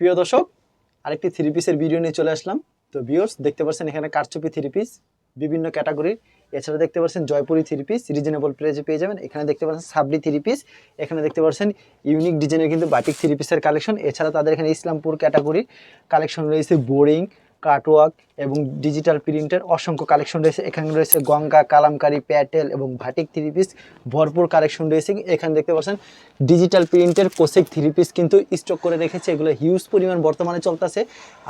প্রিয় দর্শক, আরেকটি থ্রি পিসের ভিডিও নিয়ে চলে আসলাম। তো ভিউয়ার্স দেখতে পাচ্ছেন এখানে কারচুপি থ্রি পিস বিভিন্ন ক্যাটাগরির এছাড়া দেখতে পাচ্ছেন জয়পুরি থ্রি পিস রিজনেবল প্রাইসে পেয়ে যাবেন। এখানে দেখতে পাচ্ছেন সাবলি থ্রি পিস এখানে দেখতে পাচ্ছেন ইউনিক ডিজাইনের কিন্তু বাটিক থ্রি পিসের কালেকশন এছাড়া তাদের এখানে ইসলামপুর ক্যাটাগরির কালেকশন রয়েছে বোরিং কাটওয়ার্ক এবং ডিজিটাল প্রিন্টের অসংখ্য কালেকশন রয়েছে। এখানে রয়েছে গঙ্গা কালামকারি প্যাটেল এবং ভাটিক থ্রি পিস ভরপুর কালেকশন রয়েছে। এখানে দেখতে পাচ্ছেন ডিজিটাল প্রিন্টের কোসেক থ্রি পিস কিন্তু স্টক করে রেখেছে। এগুলো হিউজ পরিমাণ বর্তমানে চলতেছে।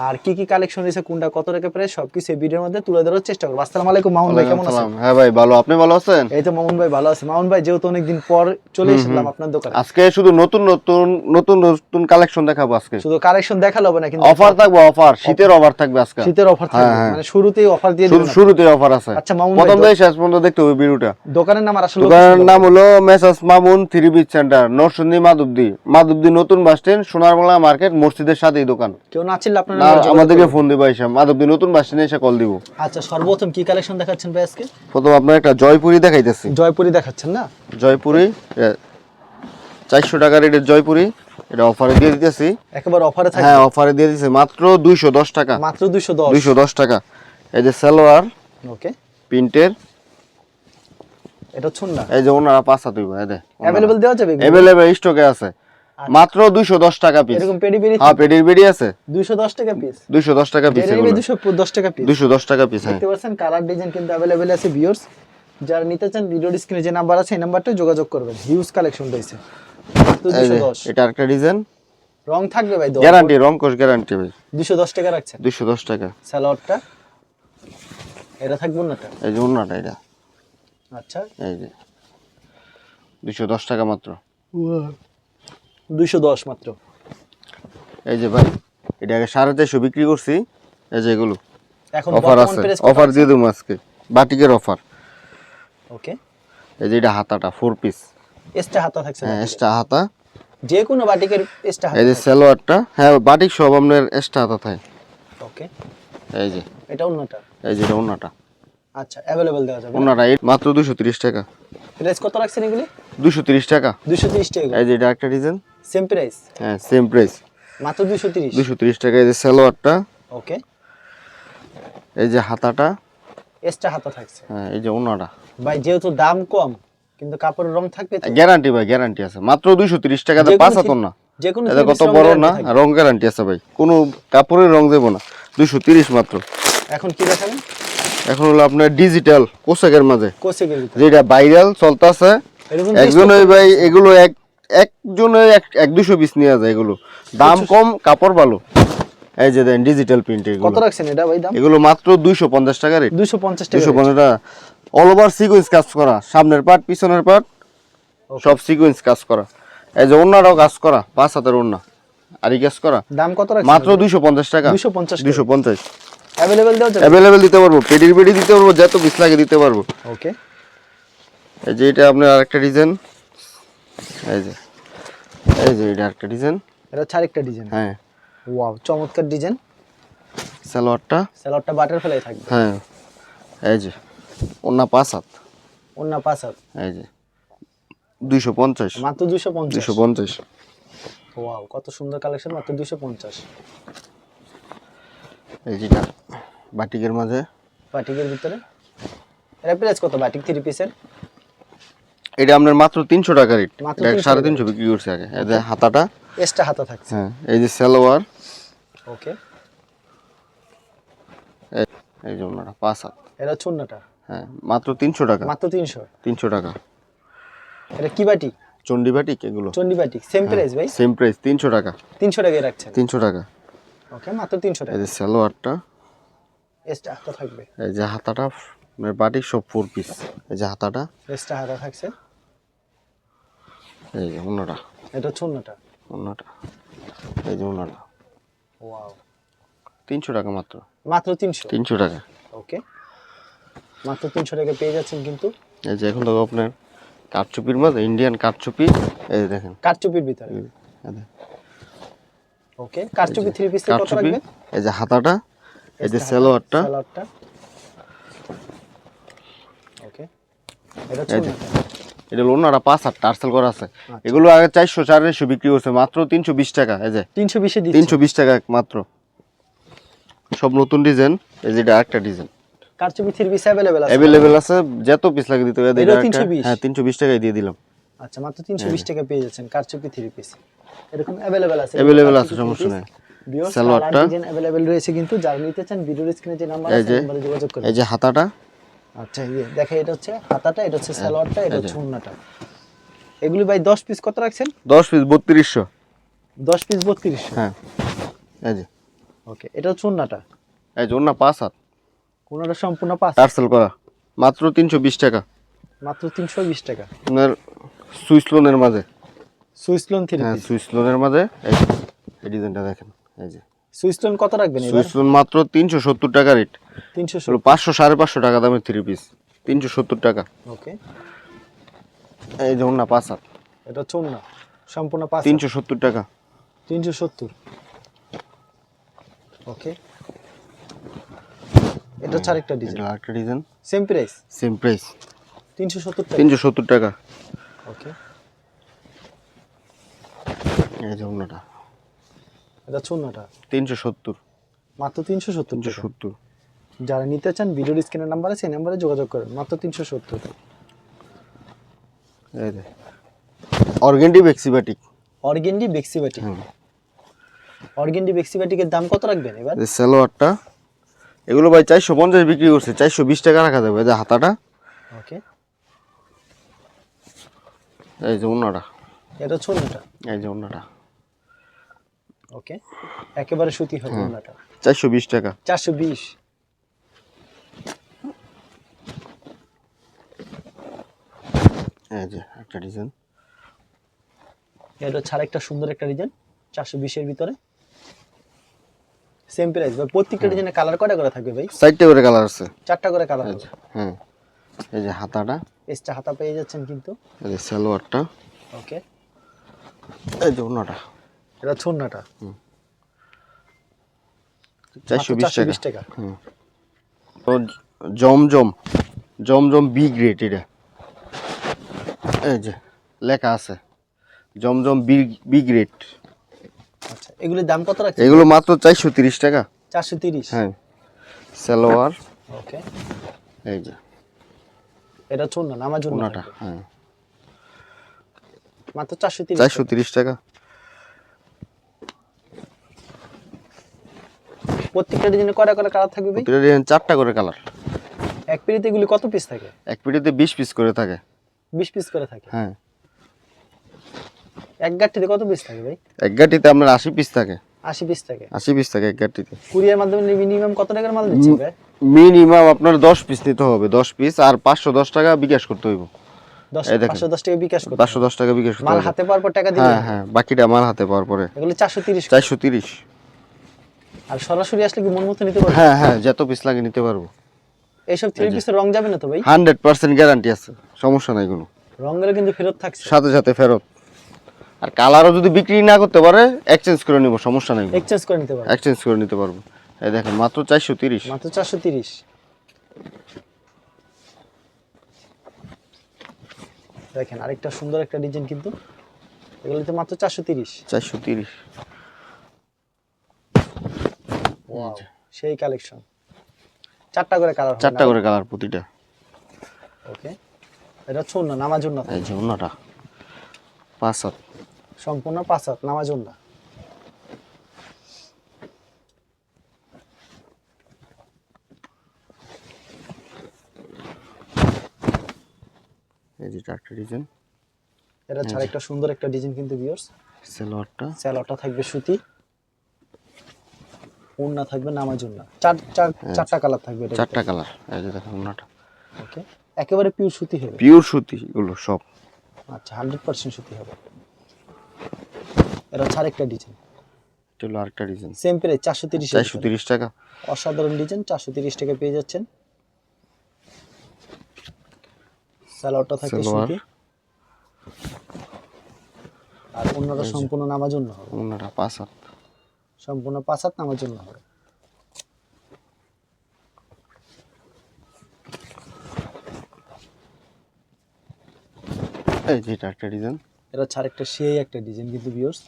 আর কি কি কালেকশন রয়েছে কোনটা কত টাকা প্রায় সবকিছু এই ভিডিওর মধ্যে তুলে ধরার চেষ্টা করব। আসসালামু আলাইকুম মামুন ভাই কেমন আছেন? হ্যাঁ ভাই ভালো। আপনি ভালো আছেন? এই তো মামুন ভাই ভালো আছে। মামুন ভাই যেহেতু অনেকদিন পর চলে এসেছিলাম আপনার দোকানে। আজকে শুধু নতুন নতুন নতুন নতুন কালেকশন দেখাবো আজকে। শুধু কালেকশন দেখাল হবে না কিন্তু অফার থাকবে অফার শীতের অফার থাকবে আজকে। শীতের অফার। মানে শুরুতেই অফার দিয়ে শুরু অফার আছে। আচ্ছা মামুন প্রথম থেকে শেষ পর্যন্ত দেখতে হবে ভিডিওটা। দোকানের নাম আর আসলে দোকানের নাম হলো messrs Mamun three piece centre Narsingdi Madhabdi. Madhabdi নতুন বাস স্ট্যান্ড সোনারবাংলা মার্কেট মসজিদের সাথেই দোকান। কেউ না চিনলে আপনার না নাম্বার যোগাযোগ আমাদেরকে ফোন দিবা এসে। মাধবদী নতুন বাস স্ট্যান্ডে এসে কল দিব। আচ্ছা সর্বপ্রথম কি কালেকশন দেখাচ্ছেন ভাই আজকে? প্রথম আপনার একটা জয়পুরি দেখাইতেছি। জয়পুরি দেখাচ্ছেন না? জয়পুরি চারশো টাকা রেটের জয়পুরি। এটা অফারে দিয়ে দিতেছি। একেবারে অফারে থাকে হ্যাঁ অফারে দিয়ে দিতেছি। মাত্র দুইশো দশ টাকা। মাত্র দুইশো দশ? দুইশো দশ টাকা। এই যে সালোয়ার ওকে। প্রিন্টের। এটা এই যে ওনারা দে অ্যাভেলেবল দেওয়া যাবে? অ্যাভেলেবেল স্টকে আছে। মাত্র দুইশো দশ টাকা পিস এরকম পেডি পেডি হ্যাঁ পেডির বেডি আছে। দুইশো দশ টাকা পিস দুইশো দশ টাকা পিস ডেলিভারি দুশো দশ টাকা পিস দুইশো দশ টাকা পিস হ্যাঁ। দেখতে পাচ্ছেন কালার ডিজাইন কিন্তু অ্যাভেলেবেল আছে ভিউয়ার্স যারা নিতে চান ভিডিওর স্ক্রিনে যে নাম্বার আছে এই নাম্বারটা যোগাযোগ করবেন। হিউজ কালেকশন রয়েছে। এটা একটা ডিজাইন রং থাকবে ভাই গ্যারান্টি রং কোষ গ্যারান্টি ভাই। দুশো দশ টাকা রাখছেন দুইশো দশ টাকা। স্যালোয়ারটা? এটা থাকবে না এই যে অন্যটা এটা। আচ্ছা। এই যে। দুইশো দশ টাকা মাত্র। দুইশো দশ মাত্র। এই যে ভাই এটা আগে সাড়ে চারশো বিক্রি করছি। এই যে এগুলো। এখন অফার আছে। অফার দিয়ে দেবো আজকে। বাটিকের অফার ওকে এই যে এটা হাতাটা ফোর পিস এক্সট্রা হাতা থাকছে হ্যাঁ। এক্সট্রা হাতা। যে কোনো বাটিকের এক্সট্রা হাতা এই যে সালোয়ারটা হ্যাঁ বাটিক সব আপনার এক্সট্রা হাতা থাকে। ওকে। এই যে। এটা অন্যটা এই যে এটা ওনাটা আচ্ছা অ্যাভেলেবেল দেওয়া যাবে এই মাত্র দুশো তিরিশ টাকা। প্রাইস কত রাখছেন এগুলি? দুশো তিরিশ টাকা। দুশো তিরিশ টাকা এই যে এটা একটা ডিজাইন সেম প্রাইস হ্যাঁ সেম প্রাইস মাত্র দুশো তিরিশ? দুশো তিরিশ টাকা এই যে সালোয়ারটা। ওকে। এই যে হাতাটা। এক্সট্রা হাতা থাকছে। হ্যাঁ এই যে ওনাটা ভাই যেহেতু দাম কম কিন্তু কাপড়ের রং থাকবে গ্যারান্টি ভাই গ্যারান্টি আছে। মাত্র দুইশো তিরিশ টাকাতে যে পাঁচ হাতন না। যে কোনো এটা কত বড় না রং গ্যারান্টি আছে ভাই। কোনো কাপড়ের রং দেবো না। দুইশো তিরিশ মাত্র। এখন কি দেখাবেন? এখন হলো আপনার ডিজিটাল পোশাকের মাঝে। কোসেকের যেটা ভাইরাল চলতেছে। একজন ওই ভাই এগুলো এক একজনে এক এক দুশো পিস নিয়ে যায় এগুলো। দাম কম কাপড় ভালো। এই যে দেন ডিজিটাল প্রিন্ট এগুলো। কত রাখছেন এটা ভাই দাম? এগুলো মাত্র দুইশো পঞ্চাশ টাকা রেট দুশো পঞ্চাশ টাকা দুশো পঞ্চাশ টাকা। অল ওভার সিকোয়েন্স কাজ করা। সামনের পার্ট পিছনের পার্ট. সব সিকোয়েন্স কাজ করা। এই যে অন্যরাও কাজ করা পাঁচ হাতের অন্য আরি কাজ করা। দাম কত মাত্র দুইশো পঞ্চাশ টাকা। 250 দুশো পঞ্চাশ। অ্যাভেলেবেল দেওয়া যাবে? অ্যাভেলেবেল দিতে পারব। পেডির পেডি দিতে পারব যত পিস লাগে দিতে পারব। ওকে এই যে এটা আপনার আরেকটা ডিজাইন এই যে এই যে এটা আরেকটা ডিজাইন এটা হচ্ছে আরেকটা ডিজাইন হ্যাঁ। ওয়াও চমৎকার ডিজাইন সালোয়ারটা স্যালোয়ারটা বাটার ফেলাই থাকবে। হ্যাঁ। এই যে। অন্য পাঁচ হাত। অন্য পাঁচ হাত? এই যে। দুইশো পঞ্চাশ। মাত্র দুশো পঞ্চাশ? দুশো পঞ্চাশ। ওয়াও কত সুন্দর কালেকশন মাত্র দুশো পঞ্চাশ। এই যেটা বাটিকের মাঝে। বাটিকের ভিতরে? এটা প্রাইস কত বাটিক? থ্রি পিসের এটা আপনার মাত্র তিনশো টাকা রেট সাড়ে তিনশো বিক্রি করছে আগে। এই যে হাতাটা। এক্সট্রা হাতা থাকছে। হ্যাঁ এই যে সালোয়ার। ওকে এই- যে ওনারা পাঁচ হাত। এটা অন্যটা হ্যাঁ মাত্র তিনশো টাকা। মাত্র তিনশো। তিনশো টাকা। এটা কি বাটিক চন্ডি বাটিক এগুলো। চন্ডি বাটিক সেম প্রাইস ভাই? সেম প্রাইস তিনশো টাকা। তিনশো টাকায় রাখছেন? তিনশো টাকা। ওকে মাত্র তিনশো এই টাকা যে সালোয়ারটা এক্সট্রা হাতা থাকবে? এই যে হাতাটা মানে বাটিক সব ফোর পিস এই যে হাতাটা। এক্সট্রা হাতা থাকছে? এই যে অন্যটা। এটা হচ্ছে অন্যটা। অন্যটা। এই যে অন্যটা। ওয়াও তিনশো টাকা মাত্র। মাত্র তিনশো? তিনশো টাকা। ওকে মাত্র তিনশো টাকা পেয়ে যাচ্ছেন কিন্তু। এই যে এখন দেখো আপনার কাঠচুপির মাঝে ইন্ডিয়ান কাঠচুপি এই দেখেন। কারচুপির ভিতরে। ওকে কারচুপি থ্রি পিস কত কাঠচুপি এই যে হাতাটা এই যে সালোয়ারটা। সালোয়ারটা। ওকে এটা হচ্ছে এটা হলো ওনারা পাঁচ হাত টার্সেল করা আছে। এগুলো আগে চারশো চারশো বিক্রি করছে মাত্র তিনশো বিশ টাকা এই যে। তিনশো বিশে তিনশো বিশ টাকা মাত্র। সব নতুন ডিজাইন এই যে এটা একটা ডিজাইন। কারচুপি থ্রি পিস অ্যাভেলেবেল আছে? অ্যাভেলেবেল আছে যত পিস লাগে দিতে হবে এটা 320? হ্যাঁ তিনশো বিশ টাকায় দিয়ে দিলাম। আচ্ছা মাত্র তিনশো বিশ টাকা পেয়ে যাচ্ছেন কারচুপি থ্রি পিস এরকম অ্যাভেলেবেল আছে? অ্যাভেলেবেল আছে সমস্যা নেই। সালোয়ারটা? ডিজাইন অ্যাভেলেবেল রয়েছে কিন্তু। যারা নিতে চান ভিডিওর স্ক্রিনে যে নাম্বার আছে। নাম্বারে যোগাযোগ করুন। এই যে হাতাটা। আচ্ছা ইয়ে দেখে এটা হচ্ছে হাতাটা এটা হচ্ছে সালোয়ারটা এটা হচ্ছে উন্নাটা এগুলি ভাই দশ পিস কত রাখছেন? দশ পিস বত্রিশশো। দশ পিস বত্রিশশো। হ্যাঁ এই যে। ওকে এটা হচ্ছে উন্নাটা এই যে ওনা পাঁচ হাত। উন্নাটা সম্পূর্ণ পাঁচ? টার্সেল করা। মাত্র তিনশো বিশ টাকা। মাত্র তিনশো বিশ টাকা। আপনার সুইস লোনের মাঝে। সুইস লোন থ্রি হ্যাঁ সুইস লোনের মাঝে। এই ডিজাইনটা দেখেন এই যে। সুইস লোন কত রাখবেন সুইস লোন মাত্র তিনশো সত্তর টাকা রেট তিনশো হলো পাঁচশো সাড়ে পাঁচশো টাকা দামের থ্রি পিস তিনশো সত্তর টাকা। ওকে। এই যে ওনা পাঁচ হাত। এটা উন্না সম্পূর্ণ পাঁচ তিনশো সত্তর টাকা। তিনশো সত্তর। ওকে। এটা হচ্ছে আরেকটা ডিজাইন একটা design same price same price তিনশো সত্তর টাকা। তিনশো সত্তর টাকা। ওকে এই যে ওনাটা এটা তিনশো সত্তর। মাত্র তিনশো সত্তর তিনশো টাকা সত্তর। যারা নিতে চান ভিডিওর স্ক্রিনের নাম্বার আছে সেই নাম্বারে যোগাযোগ করেন। মাত্র তিনশো সত্তর এই যে। অর্গেন্ডি বেক্সিবাটিক অর্গেন্ডি বেক্সিবাটিক। অর্গেন্ডি বেক্সিবাটিকের দাম কত রাখবেন এবার? সালোয়ারটা এগুলো ভাই চারশো পঞ্চাশ বিক্রি করছে চারশো বিশ টাকা রাখা যাবে যে হাতাটা। ওকে। এই যে ওনাটা এটা উন্নাটা এই যে ওনাটা ওকে। একেবারে সুতি হবে উন্নাটা চারশো বিশ টাকা। চারশো বিশ। এই যে একটা ডিজাইন এটা হচ্ছে আরেকটা সুন্দর একটা ডিজাইন চারশো বিশের ভিতরে। সেম প্রাইস ভাই। প্রত্যেকটা ডিজাইনে কালার কয়টা করে থাকবে ভাই? চারটে করে কালার আছে। চারটা করে কালার আছে হ্যাঁ এই যে হাতাটা। এক্সট্রা হাতা পেয়ে যাচ্ছেন কিন্তু। এই যে সালোয়ারটা। ওকে এই যে ওনাটা এটা ছন্নাটা টাকা বিশ টাকা। হুম। তো জমজম জমজম বি গ্রেড এটা। এই যে লেখা আছে। জমজম বি বি গ্রেড আচ্ছা এগুলির দাম কত রাখছে এগুলো মাত্র চারশো তিরিশ টাকা। চারশো তিরিশ? হ্যাঁ। সালোয়ার। ওকে। এই যে। এটা ছন্ন নামার জন্য ওনাটা হ্যাঁ। মাত্র চারশো তিরিশ চারশো তিরিশ টাকা। প্রত্যেকটা ডিজাইনে কয়টা করে কালার থাকবে ভাই? প্রতিটা ডিজাইন চারটা করে কালার। এক পিড়িতে এগুলি কত পিস থাকে? এক পিটিতে বিশ পিস করে থাকে। বিশ পিস করে থাকে? হ্যাঁ। এক গাঁটটিতে কত পিস থাকে ভাই? এক গাটিতে আপনার আশি পিস থাকে। আশি পিস থাকে। আশি পিস থাকে এক গাটিতে কুরিয়ার মাধ্যমে মিনিমাম কত টাকার মাল দিচ্ছে ভাই? মিনিমাম আপনার দশ পিস নিতে হবে দশ পিস আর পাঁচশো দশ টাকা বিকাশ করতে হইব। দশ এই দেখেন। পাঁচশো দশ টাকা বিকাশ করতে পাঁচশো দশ টাকা বিকাশ করতে মাল হাতে পাওয়ার পর টাকা দিবে হ্যাঁ হ্যাঁ বাকিটা আমার হাতে পাওয়ার পরে। এগুলো চারশো তিরিশ। চারশো তিরিশ। আর সরাসরি আসলে কি মন মতো নিতে পারবে? হ্যাঁ হ্যাঁ যত পিস লাগে নিতে পারব। এইসব থ্রি পিসের রং যাবে না তো ভাই? হান্ড্রেড পার্সেন্ট গ্যারান্টি আছে সমস্যা নাই কোনো। রঙের কিন্তু ফেরত থাকছে। সাথে সাথে ফেরত। আর কালারও যদি বিক্রি না করতে পারে এক্সচেঞ্জ করে নিব সমস্যা নাই। এক্সচেঞ্জ করে নিতে পারবে। এক্সচেঞ্জ করে নিতে পারব। এই দেখেন মাত্র চারশো তিরিশ। মাত্র চারশো তিরিশ। দেখেন আরেকটা সুন্দর একটা ডিজাইন কিন্তু। এগুলোতে মাত্র চারশো তিরিশ। চারশো তিরিশ। সেই কালেকশন চারটা করে কালার চারটা করে কালার প্রতিটা। ওকে এটা হচ্ছে অন্য নামাজ অন্য এই যে অন্যটা পাঁচ সাত সম্পূর্ণ পাঁচ হাত নামাজ অন্য এই যে চারটে ডিজাইন এটা ছাড়া একটা সুন্দর একটা ডিজাইন কিন্তু বিয়ার্স সেলোয়ারটা স্যালোটা থাকবে সুতি। থাকবে নামাজ চার চার চারটা কালার থাকবে এটা চারটা কালার। এই যে দেখেন অন্যটা ওকে একেবারে পিওর সুতি হবে। পিওর সুতি এগুলো সব। আচ্ছা হান্ড্রেড পার্সেন্ট সুতি হবে। এটা ছাড় একটা ডিজাইন এটা হলো আরেকটা ডিজাইন সেম প্রাইস চারশো তিরিশ চারশো তিরিশ টাকা। অসাধারণ ডিজাইন চারশো তিরিশ টাকা পেয়ে যাচ্ছেন। স্যালোয়ারটা সালোয়ার। সুতি। আর অন্যটা সম্পূর্ণ নামার জন্য হবে। অন্যটা পাঁচ হাত সম্পূর্ণ পাঁচ হাত নামার জন্য হবে। এই যে এটা একটা ডিজাইন এটা আরেকটা সেই একটা ডিজাইন কিন্তু ভিউয়ার্স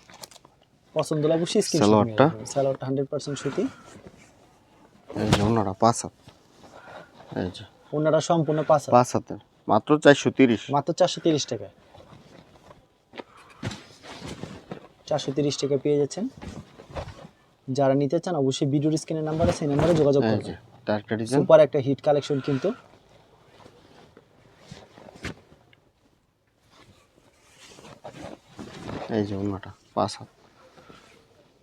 পছন্দ হলে অবশ্যই স্ক্রিনশট সালোয়ারটা? সালোয়ারটা হান্ড্রেড পার্সেন্ট সুতি এই যে ওনারা পাঁচ হাত। এই যে। ওনারা সম্পূর্ণ পাঁচ হাত। পাঁচ হাতের। মাত্র চারশো তিরিশ। মাত্র চারশো তিরিশ টাকা। চারশো তিরিশ টাকা পেয়ে যাচ্ছেন। যারা নিতে চান অবশ্যই ভিডিওর স্ক্রিনের নাম্বারে সেই নাম্বারে যোগাযোগ এই করবেন। একটা ডিজাইন সুপার একটা হিট কালেকশন কিন্তু। এই যে ওনাটা পাঁচ হাত।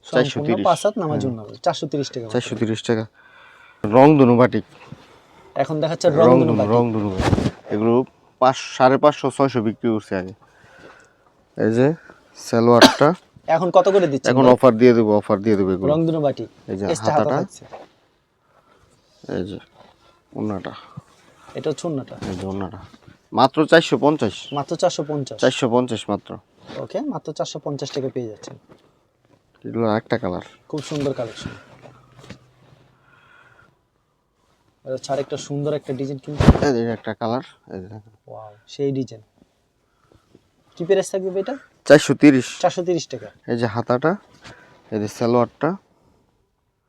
চারশো তিরিশ। পাঁচ হাত নামার জন্য চারশো তিরিশ টাকা চারশো তিরিশ টাকা। রং ধনু বাটিক। এখন দেখাচ্ছে রং রং ধনু রং ধনু এগুলো পাঁচ সাড়ে পাঁচশো ছয়শো বিক্রি করছে আগে। এই যে সালোয়ারটা। এখন কত করে দিচ্ছে এখন অফার দিয়ে দেবো অফার দিয়ে দেবো এগুলো। রংধনু বাটি এই যে হাতাটা। এই যে ওনাটা এটা হচ্ছে অন্যটা। এই যে ওনাটা মাত্র চারশো পঞ্চাশ। মাত্র চারশো পঞ্চাশ। চারশো পঞ্চাশ মাত্র। ওকে মাত্র চারশো পঞ্চাশ টাকা পেয়ে যাচ্ছেন। এগুলো একটা কালার খুব সুন্দর কালেকশন ছাড় একটা সুন্দর একটা ডিজাইন কিন্তু। একটা কালার ওয়াও সেই ডিজাইন কি প্রাইস থাকবে এটা? চারশো তিরিশ। চারশো তিরিশ টাকা। এই যে হাতাটা এই যে সালোয়ারটা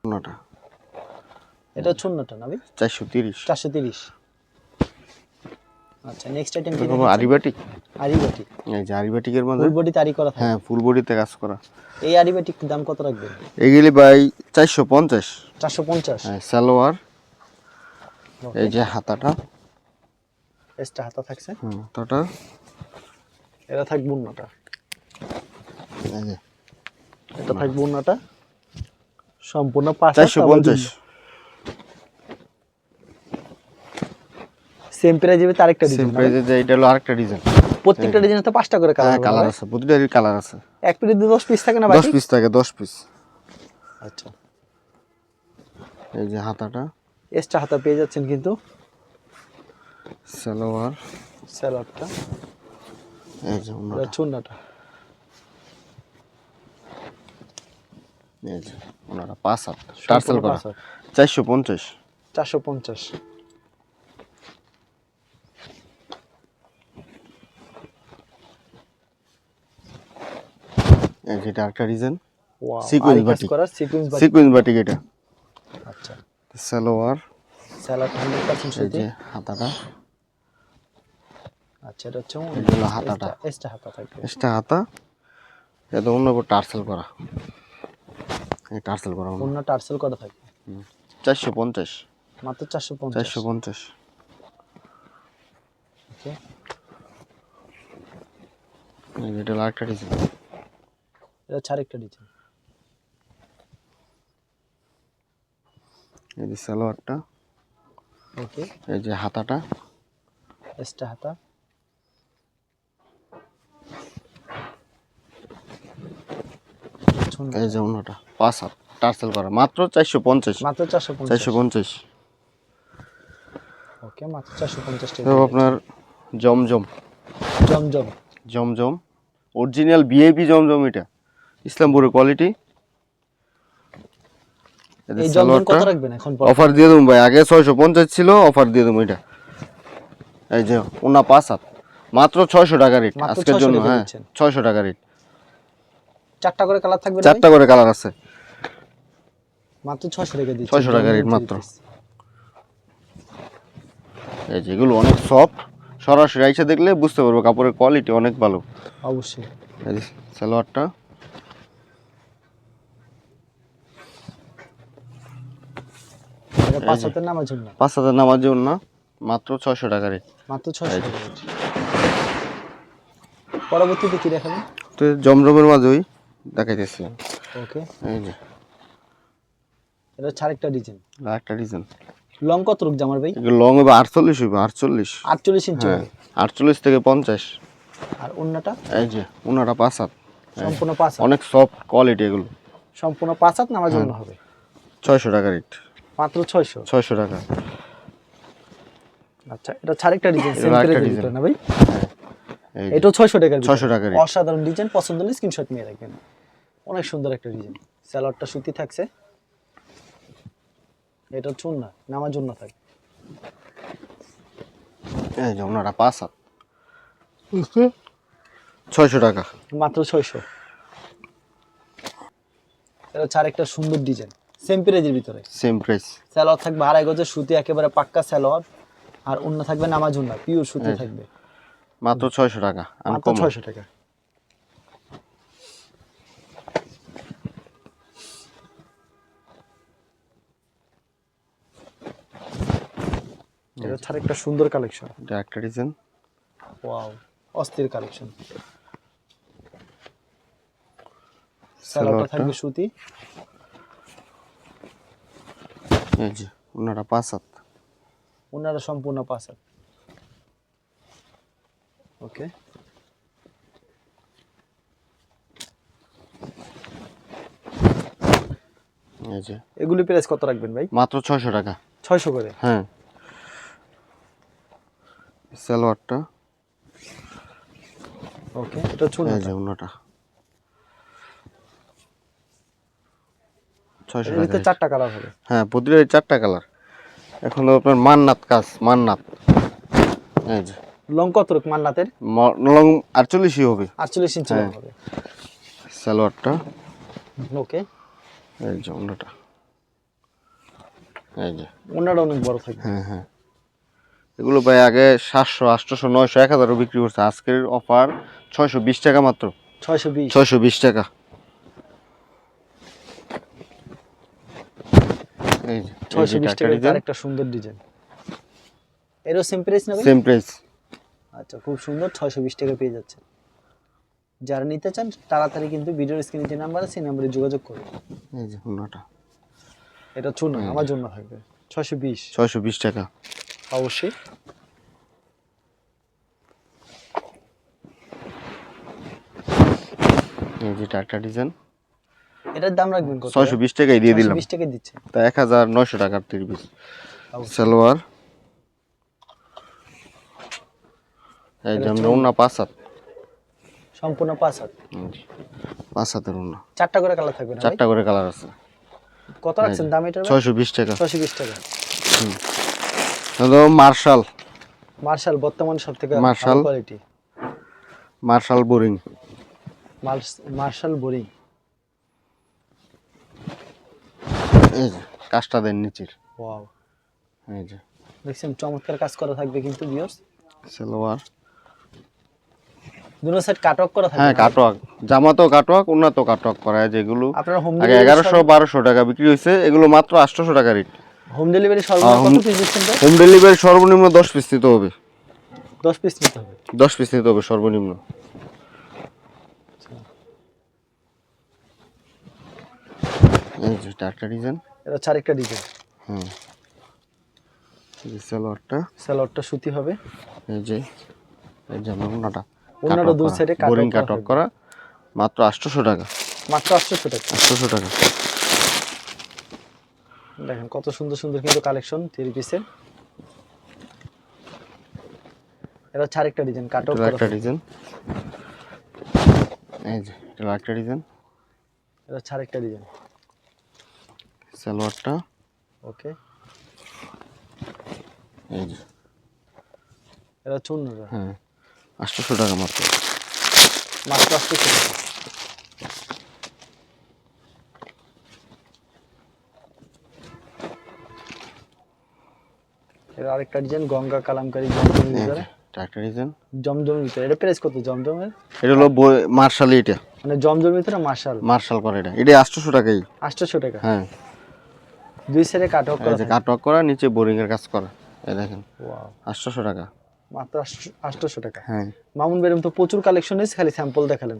ওনাটা এটা অন্যটা না ভাই? চারশো তিরিশ। চারশো তিরিশ। আচ্ছা নেক্সট আইটেম কি দেখো আরিবাটিক আরিবাটিক এই যে আরিবাটিকের মধ্যে? ফুল বডি তারি করা হ্যাঁ ফুল বডিতে কাজ করা। এই আরিবাটিক দাম কত রাখবেন? এগুলি ভাই 450 450 হ্যাঁ সালোয়ার। এই যে হাতাটা। এসটা হাতা থাকছে? হুম হাতাটা। এটা থাক বুননাটা। এটা থাক বুননাটা। সম্পূর্ণ 450 সেম প্রাইজে তার একটা ডিজাইন সেম যে এটা হলো আরেকটা ডিজাইন প্রত্যেকটা ডিজাইনে তো পাঁচটা করে কালার হ্যাঁ, কালার আছে প্রতিটারই কালার আছে। এক প্লেটে 10 পিস থাকে না ভাই 10 পিস থাকে 10 পিস আচ্ছা। এই যে হাতাটা। এক্সট্রা হাতা পেয়ে যাচ্ছেন কিন্তু। সালোয়ার সালোয়ারটা এই যে ওনাটা চুন্নাটা এই যে ওনাটা পাঁচ হাত। টার্সেল করা। 450 450 এটা একটা design sequence batik sequence batik এটা। আচ্ছা। সালোয়ার সালোয়ার 100% সুতি হাতাটা। আচ্ছা এটা হচ্ছে এটা হাতাটা। এক্সট্রা হাতা থাকবে এক্সট্রা হাতা। এটা অন্য উপর টার্সেল করা। এই টার্সেল করা অন্য। টার্সেল করা থাকবে 450 মাত্র 450 450 ওকে। এটা লাইট কাটিছে এটা হচ্ছে আরেকটা ডিজাইন এই যে সালোয়ারটা ওকে। এই যে হাতাটা। এক্সট্রা হাতা। এই যে অন্যটা পাঁচ হাত টার্সেল করা মাত্র চারশো পঞ্চাশ। মাত্র চারশো চারশো পঞ্চাশ। ওকে মাত্র চারশো পঞ্চাশ টাকা আপনার জমজম। জমজম। জমজম। অরিজিনাল বিএপি জমজম এটা। ইসলামপুরের কোয়ালিটি এই জমজম কত রাখবেন এখন অফার দিয়ে দেবো ভাই। আগে ছয়শো পঞ্চাশ ছিল অফার দিয়ে দেবো এটা। এই যে ওনা পাঁচ হাত। মাত্র ছয়শো টাকা রেট আজকের জন্য হ্যাঁ দিচ্ছেন। ছয়শো টাকা রেট চারটা করে কালার থাকবে চারটা করে কালার আছে। মাত্র ছয়শো টাকা দিচ্ছি 600 টাকা rate মাত্র। এই যে এগুলো অনেক সফট সরাসরি আইসা দেখলে বুঝতে পারব কাপড়ের কোয়ালিটি অনেক ভালো। অবশ্যই। সালোয়ারটা। পাঁচ হাতের নামার জন্য। পাঁচ হাজার নামার জন্য মাত্র ছয়শো টাকা রেট। মাত্র ছয়শো টাকা পরবর্তীতে কি দেখাবেন? তো জমজমের মাঝেই দেখাইতেছিলাম ওকে। এই যে। এটা হচ্ছে আরেকটা ডিজাইন। একটা ডিজাইন। লং কত রূপ জামার ভাই? লং হবে আটচল্লিশ হবে আটচল্লিশ। আটচল্লিশ ইঞ্চি হ্যাঁ আটচল্লিশ থেকে পঞ্চাশ। আর অন্যটা এই যে ওনারা পাঁচ হাত। সম্পূর্ণ পাঁচ অনেক সফট কোয়ালিটি এগুলো। সম্পূর্ণ পাঁচ হাত নামার জন্য হবে। ছয়শো টাকা রেট। মাত্র ছয়শো? ছয়শো টাকা। আচ্ছা এটা আরেকটা ডিজাইন সেম করে না ভাই? এটাও ছয়শো টাকার 600 টাকার rate। অসাধারণ ডিজাইন পছন্দ হলে স্ক্রিনশট নিয়ে রাখবেন। অনেক সুন্দর একটা ডিজাইন স্যালাডটা সুতি থাকছে। এটা চুন না নামার জন্য থাকে। এই যে ওনারা পাঁচ হাত। ছয়শো টাকা। মাত্র ছয়শো। এটা হচ্ছে আরেকটা সুন্দর ডিজাইন সেম প্রাইজের ভিতরে। সেম প্রাইস স্যালোয়ার থাকবে আড়াই গজের সুতি একেবারে পাক্কা স্যালোয়ার আর অন্য থাকবে নামাজ উন্না পিওর সুতি। থাকবে। মাত্র ছয়শো টাকা মাত্র ছয়শো টাকা। এটা হচ্ছে আরেকটা সুন্দর কালেকশন এটা একটা ডিজাইন ওয়াও অস্থির কালেকশন সালোয়ারটা। থাকবে সুতি। এই যে ওনারা পাঁচ হাত ওনারা সম্পূর্ণ পাঁচ হাত ওকে এগুলি প্রাইস কত রাখবেন ভাই? মাত্র ছয়শো টাকা। ছয়শো করে? হ্যাঁ। সালোয়ারটা। ওকে এটা চুন এই যে ওনাটা। ছয়শো টাকা চারটা কালার হবে। হ্যাঁ প্রতিটা চারটা কালার এখন আপনার মান্নাত কাজ মান্নাত। এই যে। লং কত রকম মান্নাতের? লং আটচল্লিশই হবে। আটচল্লিশ ইঞ্চি হ্যাঁ। হবে। সালোয়ারটা। ওকে এই যে ওনাটা এই যে। ওনারা অনেক বড় থাকবে। হ্যাঁ হ্যাঁ। এগুলো ভাই আগে সাতশো আটশোশো নয়শো এক হাজারও বিক্রি করছে। আজকের অফার ছয়শো বিশ টাকা মাত্র। ছয়শো বিশ। ছয়শো বিশ টাকা এই যে ছয়শো বিশ টাকা আরেকটা সুন্দর ডিজাইন। এরও সেম প্রাইস নেবে সেম প্রাইস আচ্ছা খুব সুন্দর ছয়শো বিশ টাকা পেয়ে যাচ্ছে যারা নিতে চান তাড়াতাড়ি কিন্তু ভিডিওর স্ক্রিনে যে নাম্বার আছে সেই নাম্বারে যোগাযোগ করুন। এই যে ওনাটা এটা চুন আমার জন্য থাকবে ছয়শো বিশ। ছয়শো বিশ টাকা। অবশ্যই। এই যে একটা ডিজাইন। এটার দাম রাখবেন কত? ছয়শো বিশ টাকাই দিয়ে দিলাম। বিশ টাকা দিচ্ছে তা এক হাজার নয়শো টাকার তিরিশ পিস। সালোয়ার। এই যে আমরা পাঁচ হাত। সম্পূর্ণ পাঁচ হাত। পাঁচ হাতের চারটা করে কালার থাকবে চারটা করে কালার আছে। কত রাখছেন দাম এটার ছয়শো বিশ টাকা। ছয়শো বিশ টাকা। হলো মার্শাল। মার্শাল বর্তমানে সব থেকে মার্শাল। Quality martial boring. Martial boring. এই যে কাজটা দেন নিচের। ওয়াও এই যে। দেখছেন চমৎকার কাজ করা থাকবে কিন্তু ভিউয়ার্স সালোয়ার দুটো সাইড কাটক করা থাকবে হ্যাঁ না? কাটওয়ার্ক জামাতেও কাটওয়ার্ক উন্নত কাটওয়ার্ক করা হয় যেগুলো আপনারা হোম আগে এগারোশো বারোশো টাকা বিক্রি হয়েছে এগুলো মাত্র আটশোশো টাকা রেট হোম ডেলিভারি সর্বনিম্ন কত পিস দিচ্ছেন তো হোম ডেলিভারি সর্বনিম্ন দশ পিস নিতে হবে। দশ পিস নিতে হবে? দশ পিস নিতে হবে সর্বনিম্ন। এই যে চারটা ডিজাইন এটা হচ্ছে আরেকটা ডিজাইন। হুম। এই যে সালোয়ারটা। সুতি হবে। এই যে এই যে আমার ওনাটা দুই এ বোরিং করা কাট অফ করা। মাত্র আটশোশো টাকা। মাত্র আটশোশো টাকা। আটশোশো টাকা। দেখেন কত সুন্দর সুন্দর কিন্তু কালেকশন থ্রি পিসের এটা হচ্ছে আরেকটা ডিজাইন কাটক এটা একটা ডিজাইন। এই যে এটা একটা ডিজাইন। এটা হচ্ছে আরেকটা ডিজাইন। সালোয়ারটা। ওকে। এই যে। এটা অন্যটা হ্যাঁ আটশোশো টাকা মাত্র। মাত্র আটশোশো টাকা। এটা আরেকটা ডিজাইন গঙ্গা কালামকারী জমজমের এই ভিতরে। একটা ডিজাইন। জমজমের ভিতরে। এটা প্রাইস কত? জমজমের? এটা হলো মার্শাল এটা মানে জমজমের ভিতরে মার্শাল? মার্শাল করে এটা। এটা আটশোশো টাকাই। আটশোশো টাকা। হ্যাঁ। দুই সাইডে কাট অফ করা যে থাকে। করা নিচে বোরিং এর কাজ করা এই দেখেন। Wow, আটশোশো টাকা। মাত্র আটশোশো টাকা। হ্যাঁ। মামুন বেরম তো প্রচুর কালেকশন এসে খালি স্যাম্পল দেখালেন।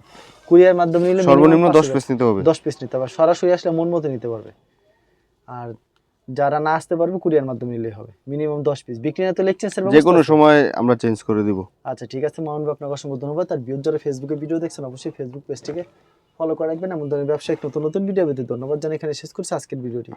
কুরিয়ার মাধ্যমে নিলে সর্বনিম্ন দশ পিস নিতে হবে। দশ পিস নিতে পারবে সরাসরি আসলে মন মতো নিতে পারবে। আর যারা না আসতে পারবে কুরিয়ার মাধ্যমে নিলেই হবে। মিনিমাম দশ পিস বিক্রি না তো লেকচেন্সের যে কোনো সময় আমরা চেঞ্জ করে দিব। আচ্ছা ঠিক আছে মামুন ভাই আপনাকে অসংখ্য ধন্যবাদ। আর বিয়োগ যারা ফেসবুকে ভিডিও দেখছেন অবশ্যই ফেসবুক পেজটিকে ফলো করে রাখবেন। এমন ধরনের ব্যবসায়িক নতুন নতুন ভিডিও পেতে ধন্যবাদ জানিয়ে এখানে শেষ করছি আজকের ভিডিওটি